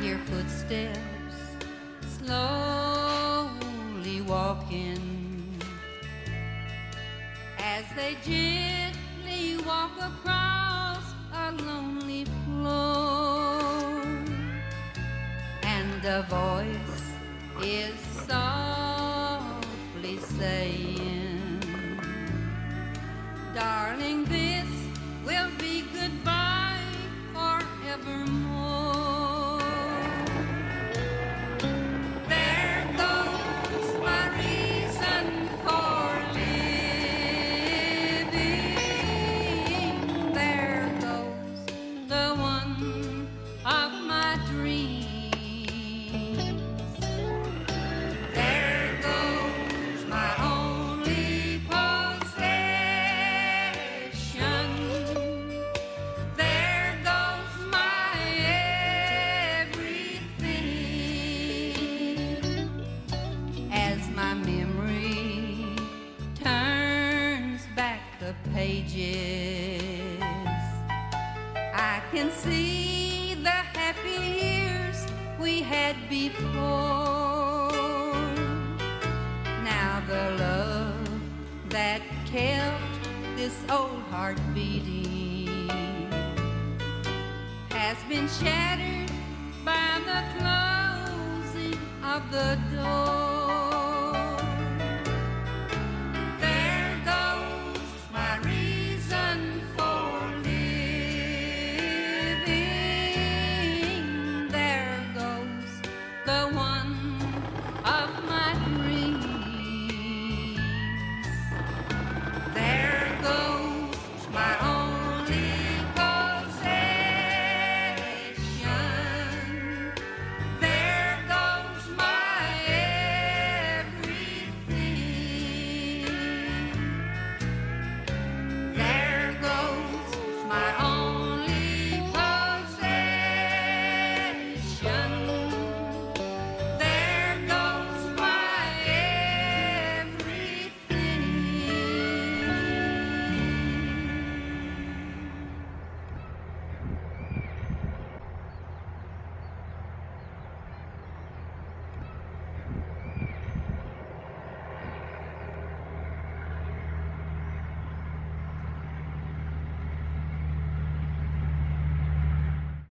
Hear footsteps slowly walking. As they gently walk across a lonely floor, and a voice is softly saying, Darling, the pages. I can see the happy years we had before. Now the love that kept this old heart beating has been shattered by the closing of the door.